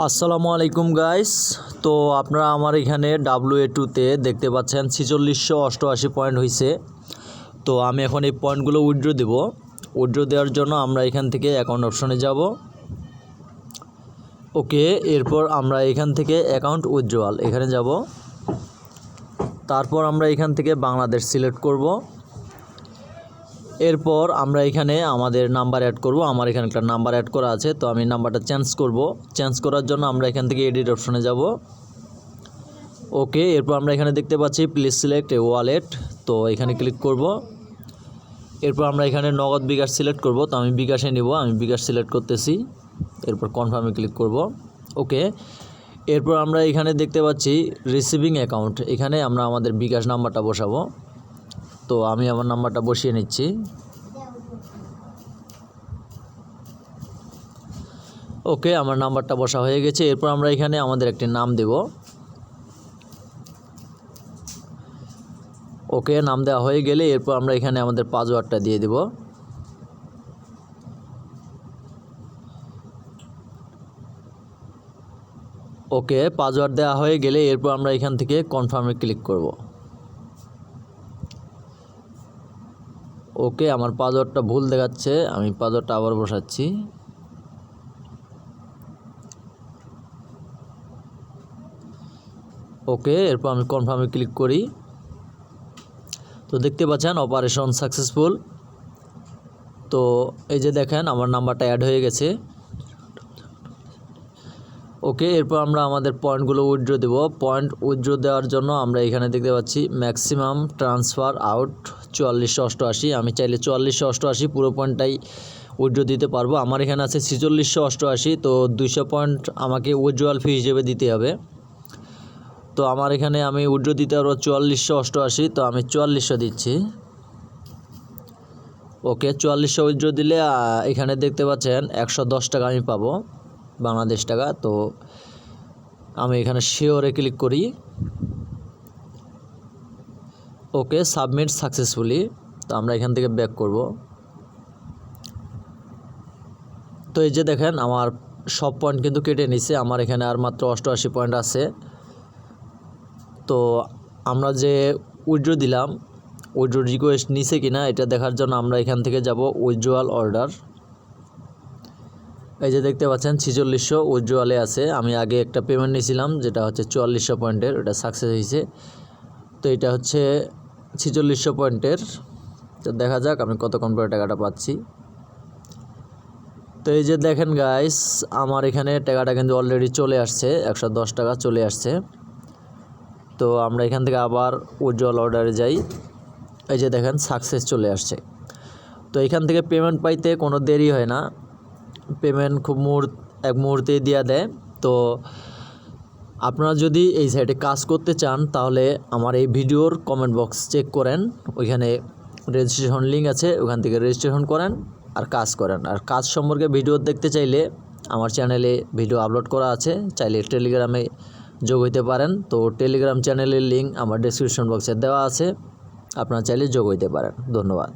আসসালামু আলাইকুম গাইস তো আপনারা আমার এখানে ডাব্লু এ টুতে দেখতে পাচ্ছেন ছিচল্লিশশো অষ্টআশি পয়েন্ট হয়েছে তো আমি এখন এই পয়েন্টগুলো উইথড্র দেব। উইথড্র দেওয়ার জন্য আমরা এখান থেকে অ্যাকাউন্ট অপশনে যাব। ওকে, এরপর আমরা এখান থেকে অ্যাকাউন্ট উইথড্রয়াল এখানে যাব। তারপর আমরা এখান থেকে বাংলাদেশ সিলেক্ট করব। এরপর আমরা এখানে আমাদের নাম্বার অ্যাড করব। আমার এখানে একটা নাম্বার অ্যাড করা আছে, তো আমি নাম্বারটা চেঞ্জ করব। চেঞ্জ করার জন্য আমরা এখান থেকে এডিট অপশনে যাব। ওকে এরপর আমরা এখানে দেখতে পাচ্ছি প্লিজ সিলেক্ট এ ওয়ালেট তো এখানে ক্লিক করব। এরপর আমরা এখানে নগদ বিকাশ সিলেক্ট করব, তো আমি বিকাশে নিব, আমি বিকাশ সিলেক্ট করতেছি। এরপর কনফার্মে ক্লিক করব। ওকে এরপর আমরা এখানে দেখতে পাচ্ছি রিসিভিং অ্যাকাউন্ট এখানে আমরা আমাদের বিকাশ নাম্বারটা বসাবো। তো আমি আমার নাম্বারটা বসিয়ে নিচ্ছি। ওকে, আমার নাম্বারটা বসা হয়ে গেছে। এরপর আমরা এখানে আমাদের একটি নাম দেব। ওকে, নাম দেওয়া হয়ে গেলে এরপর আমরা এখানে আমাদের পাসওয়ার্ডটা দিয়ে দেব। ওকে, পাসওয়ার্ড দেওয়া হয়ে গেলে এরপর আমরা এখান থেকে কনফার্মে ক্লিক করব। ওকে, আমার পাসওয়ার্ডটা ভুল দেখাচ্ছে, আমি পাসওয়ার্ডটা আবার বসাচ্ছি। ওকে, এরপর আমি কনফার্মে ক্লিক করি। তো দেখতে পাচ্ছেন অপারেশন সাকসেসফুল তো এই যে দেখেন, আমার নাম্বারটা অ্যাড হয়ে গেছে। ওকে, এরপর আমরা আমাদের পয়েন্টগুলো উইথড্র দেব। পয়েন্ট উইথড্র দেওয়ার জন্য আমরা এখানে দেখতে পাচ্ছি ম্যাক্সিমাম ট্রান্সফার আউট চুয়াল্লিশশো অষ্টআশি। আমি চাইলে চুয়াল্লিশশো অষ্টআশি পুরো পয়েন্টটাই উইথড্র দিতে পারব। আমার এখানে আছে ছিচল্লিশশো অষ্টআশি, তো দুইশো পয়েন্ট আমাকে উইথড্রয়াল ফি হিসেবে দিতে হবে। তো আমার এখানে আমি উইথড্র দিতে পারব চুয়াল্লিশশো অষ্টআশি, তো আমি চুয়াল্লিশশো দিচ্ছি। ওকে, চুয়াল্লিশশো উইথড্র দিলে এখানে দেখতে পাচ্ছেন একশো দশ টাকা আমি পাবো। বাংলাদেশ টাকা, তো আমি এখানে শিওরে ক্লিক করি। ওকে সাবমিট সাকসেসফুলি তো আমরা এখান থেকে ব্যাক করব। তো এই যে দেখেন, আমার সব পয়েন্ট কিন্তু কেটে নিছে, আমার এখানে আর মাত্র অষ্টআশি পয়েন্ট আছে। তো আমরা যে উইথড্র দিলাম উইথড্র রিকোয়েস্ট নিছে কিনা, এটা দেখার জন্য আমরা এখান থেকে যাব উইথড্রয়াল অর্ডার এই যে দেখতে পাচ্ছেন, ছিচল্লিশশো উজ্জ্বলে আছে। আমি আগে একটা পেমেন্ট নিয়েছিলাম, যেটা হচ্ছে চুয়াল্লিশশো পয়েন্টের, ওটা সাকসেস হয়েছে। তো এটা হচ্ছে ছিচল্লিশশো পয়েন্টের। তো দেখা যাক আমি কতক্ষণ পরে টাকাটা পাচ্ছি। তো এই যে দেখেন গাইস আমার এখানে টাকাটা কিন্তু অলরেডি চলে আসছে, একশো দশ টাকা চলে আসছে। তো আমরা এখান থেকে আবার উজ্জ্বল অর্ডারে যাই। এই যে দেখেন সাকসেস চলে আসছে। তো এখান থেকে পেমেন্ট পাইতে কোনো দেরি হয় না। পেমেন্ট খুব মুহূর্ত, এক মুহূর্তেই দেওয়া দেয়। তো আপনারা যদি এই সাইটে কাজ করতে চান, তাহলে আমার এই ভিডিওর কমেন্ট বক্স চেক করেন। ওইখানে রেজিস্ট্রেশন লিঙ্ক আছে, ওখান থেকে রেজিস্ট্রেশন করেন আর কাজ করেন। আর কাজ সম্পর্কে ভিডিও দেখতে চাইলে আমার চ্যানেলে ভিডিও আপলোড করা আছে, চাইলে টেলিগ্রামে যোগ হইতে পারেন। তো টেলিগ্রাম চ্যানেলের লিঙ্ক আমার ডেসক্রিপশন বক্সে দেওয়া আছে, আপনারা চাইলে যোগ হইতে পারেন। ধন্যবাদ।